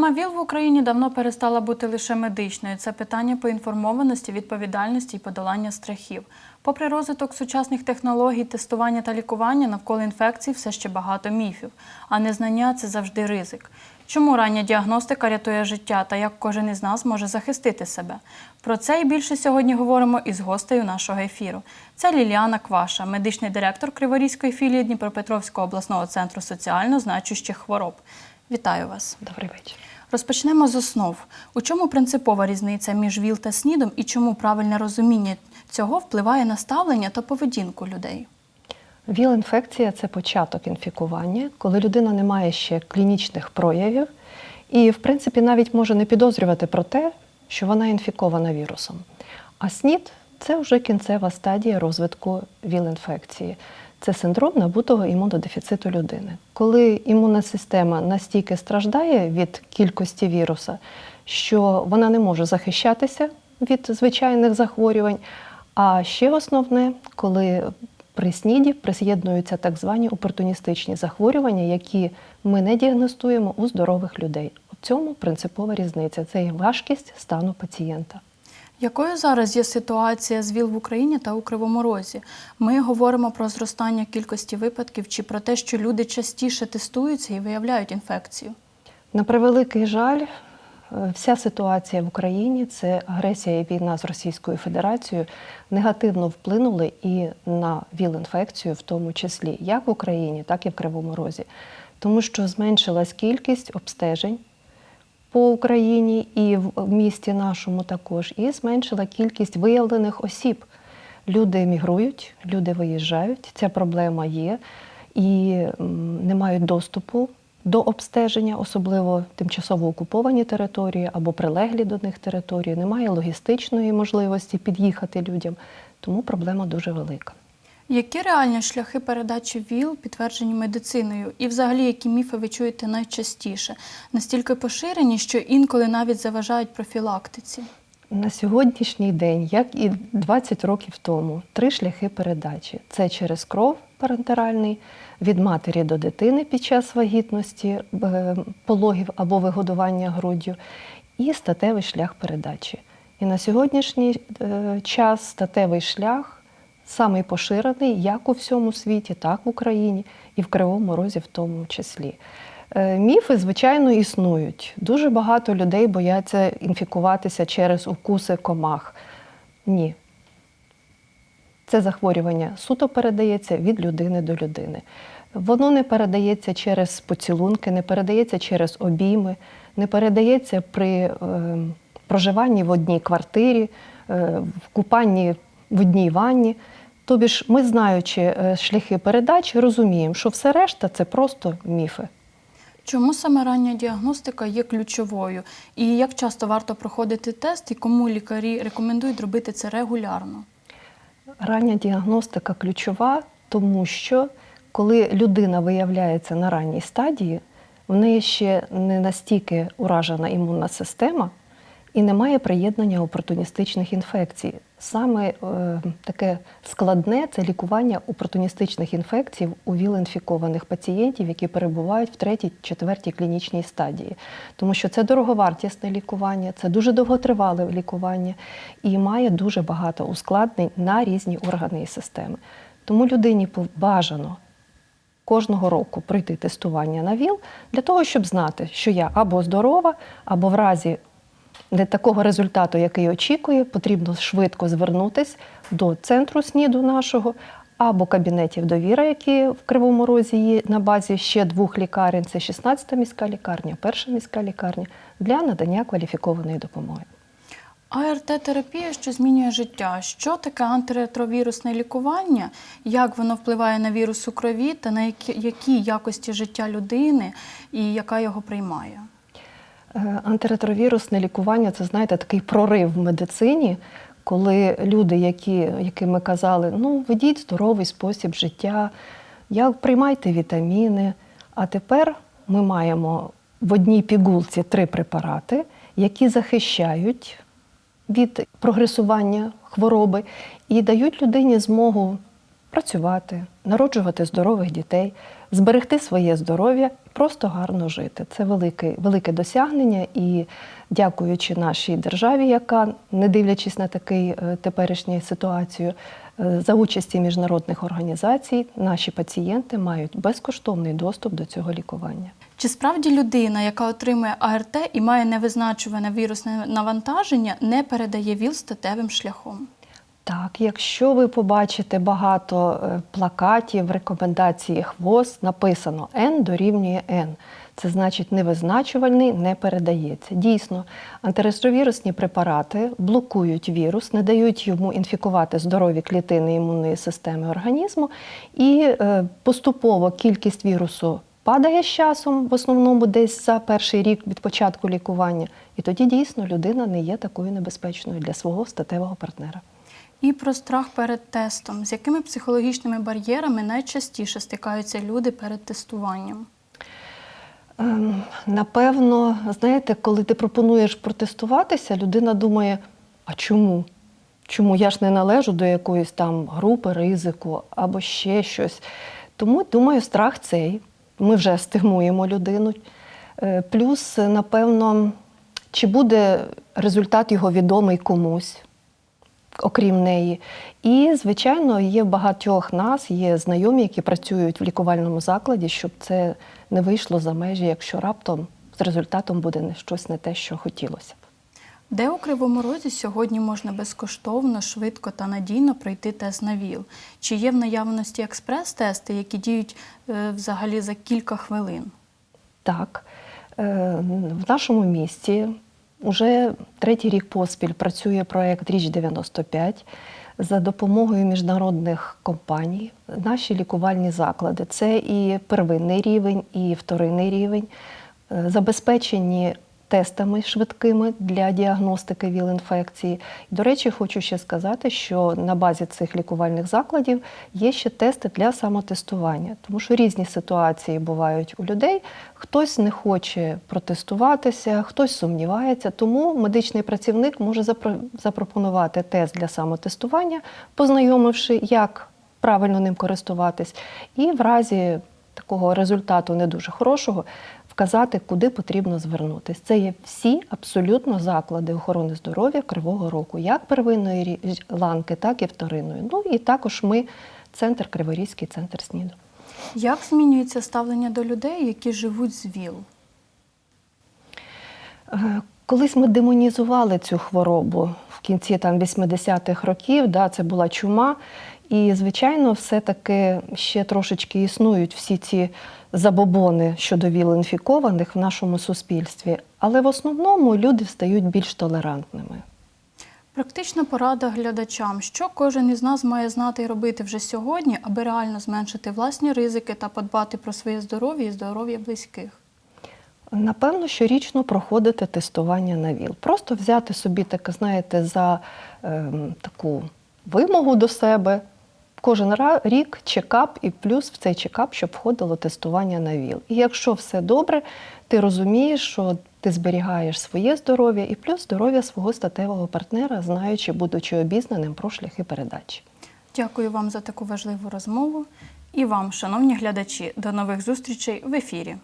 Тема ВІЛ в Україні давно перестала бути лише медичною. Це питання поінформованості, відповідальності і подолання страхів. Попри розвиток сучасних технологій, тестування та лікування, навколо інфекцій все ще багато міфів. А незнання це завжди ризик. Чому рання діагностика рятує життя та як кожен із нас може захистити себе? Про це і більше сьогодні говоримо із гостею нашого ефіру. Це Ліліана Кваша, медичний директор Криворізької філії Дніпропетровського обласного центру соціально значущих хвороб. Вітаю вас. Добрий вечір. Розпочнемо з основ. У чому принципова різниця між ВІЛ та СНІДом і чому правильне розуміння цього впливає на ставлення та поведінку людей? ВІЛ-інфекція це початок інфікування, коли людина не має ще клінічних проявів і, в принципі, навіть може не підозрювати про те, що вона інфікована вірусом. А СНІД це вже кінцева стадія розвитку ВІЛ-інфекції. Це синдром набутого імунодефіциту людини. Коли імунна система настільки страждає від кількості віруса, що вона не може захищатися від звичайних захворювань. А ще основне, коли при СНІДі прис'єднуються так звані опортуністичні захворювання, які ми не діагностуємо у здорових людей. У цьому принципова різниця це і важкість стану пацієнта. Якою зараз є ситуація з ВІЛ в Україні та у Кривому Розі? Ми говоримо про зростання кількості випадків чи про те, що люди частіше тестуються і виявляють інфекцію? На превеликий жаль, е, вся ситуація в Україні це агресія і війна з Російською Федерацією негативно вплинули і на ВІЛ-інфекцію, в тому числі як в Україні, так і в Кривому Розі, тому що зменшилась кількість обстежень по Україні і в місті нашому також, і зменшила кількість виявлених осіб. Люди емігрують, люди виїжджають. Ця проблема є і не мають доступу до обстеження, особливо тимчасово окуповані території або прилеглі до них території. Немає логістичної можливості під'їхати людям, тому проблема дуже велика. Які реальні шляхи передачі ВІЛ підтверджені медициною? І взагалі, які міфи ви чуєте найчастіше? Настільки поширені, що інколи навіть заважають профілактиці? На сьогоднішній день, як і 20 років тому, три шляхи передачі: це через кров парентеральний, від матері до дитини під час вагітності, е, пологів або вигодування груддю, і статевий шлях передачі. І на сьогоднішній е, час статевий шлях самий поширений як у всьому світі, так в Україні і в Кривому Розі в тому числі. Е, Міфи, звичайно, існують. Дуже багато людей бояться інфікуватися через укуси комах. Ні. Це захворювання суто передається від людини до людини. Воно не передається через поцілунки, не передається через обійми, не передається при е, проживанні в одній квартирі, е, в купанні в одній ванні. Тобі ж ми, знаючи е, шляхи передачі, розуміємо, що все решта це просто міфи. Чому саме рання діагностика є ключовою? І як часто варто проходити тест, і кому лікарі рекомендують робити це регулярно? Рання діагностика ключова, тому що коли людина виявляється на ранній стадії, в неї ще не настільки уражена імунна система і немає приєднання опортуністичних інфекцій. Саме е, таке складне це лікування опортуністичних інфекцій у ВІЛ-інфікованих пацієнтів, які перебувають в третій, четвертій клінічній стадії. Тому що це дороговартісне лікування, це дуже довготривале лікування і має дуже багато ускладнень на різні органи і системи. Тому людині бажано кожного року пройти тестування на ВІЛ для того, щоб знати, що я або здорова, або в разі не такого результату, який очікує, потрібно швидко звернутися до центру СНІДу нашого або кабінетів довіри, які в Кривому Розі є на базі ще двох лікарень. Це 16-та міська лікарня, перша міська лікарня для надання кваліфікованої допомоги. АРТ-терапія, що змінює життя. Що таке антиретровірусне лікування? Як воно впливає на вірус у крові та на які якості життя людини і яка його приймає? Е, Антиретровірусне лікування це, знаєте, такий прорив в медицині, коли люди, які, ми казали, ну, ведіть здоровий спосіб життя, як приймайте вітаміни. А тепер ми маємо в одній пігулці три препарати, які захищають від прогресування хвороби і дають людині змогу працювати, народжувати здорових дітей, зберегти своє здоров'я і просто гарно жити. Це велике, велике досягнення, і дякуючи нашій державі, яка, не дивлячись на такий е, теперішню ситуацію, е, за участі міжнародних організацій, наші пацієнти мають безкоштовний доступ до цього лікування. Чи справді людина, яка отримує АРТ і має невизначуване вірусне навантаження, не передає ВІЛ статевим шляхом? Так, якщо ви побачите багато е, плакатів, рекомендацій ВОЗ, написано N дорівнює N. Це значить невизначувальний не передається. Дійсно, антиретровірусні препарати блокують вірус, не дають йому інфікувати здорові клітини імунної системи організму, і е, поступово кількість вірусу падає з часом, в основному десь за перший рік від початку лікування. І тоді дійсно людина не є такою небезпечною для свого статевого партнера. І про страх перед тестом. З якими психологічними бар'єрами найчастіше стикаються люди перед тестуванням? Ем, Напевно, знаєте, коли ти пропонуєш протестуватися, людина думає: а чому? Чому я ж не належу до якоїсь там групи ризику або ще щось. Тому, думаю, страх цей. Ми вже стигмуємо людину. Е, Плюс, напевно, чи буде результат його відомий комусь, окрім неї. І, звичайно, є багатьох нас, є знайомі, які працюють в лікувальному закладі, щоб це не вийшло за межі, якщо раптом з результатом буде щось не те, що хотілося. б. Де у Кривому Розі сьогодні можна безкоштовно, швидко та надійно пройти тест на ВІЛ? Чи є в наявності експрес-тести, які діють е, взагалі за кілька хвилин? Так, е, в нашому місті вже третій рік поспіль працює проект Річ 95 за допомогою міжнародних компаній. Наші лікувальні заклади це і первинний рівень, і вторинний рівень, е, забезпечені тестами швидкими для діагностики ВІЛ-інфекції. До речі, хочу ще сказати, що на базі цих лікувальних закладів є ще тести для самотестування, тому що різні ситуації бувають у людей. Хтось не хоче протестуватися, хтось сумнівається, тому медичний працівник може запропонувати тест для самотестування, познайомивши, як правильно ним користуватись, і в разі такого результату не дуже хорошого вказати, куди потрібно звернутися. Це є всі абсолютно заклади охорони здоров'я Кривого Рогу, як первинної ланки, так і вторинної. Ну і також ми, центр Криворізький, центр СНІДу. Як змінюється ставлення до людей, які живуть з ВІЛ? Е, Колись ми демонізували цю хворобу в кінці там 80-х років, да, це була чума. І, звичайно, все-таки ще трошечки існують всі ці забобони щодо ВІЛ-інфікованих в нашому суспільстві. Але в основному люди стають більш толерантними. Практична порада глядачам, що кожен із нас має знати і робити вже сьогодні, аби реально зменшити власні ризики та подбати про своє здоров'я і здоров'я близьких. Напевно, щорічно проходити тестування на ВІЛ. Просто взяти собі таке, знаєте, за ем, таку вимогу до себе. Кожен рік чекап і плюс в цей чекап, щоб входило тестування на ВІЛ. І якщо все добре, ти розумієш, що ти зберігаєш своє здоров'я і плюс здоров'я свого статевого партнера, знаючи, будучи обізнаним про шляхи передачі. Дякую вам за таку важливу розмову. І вам, шановні глядачі, до нових зустрічей в ефірі.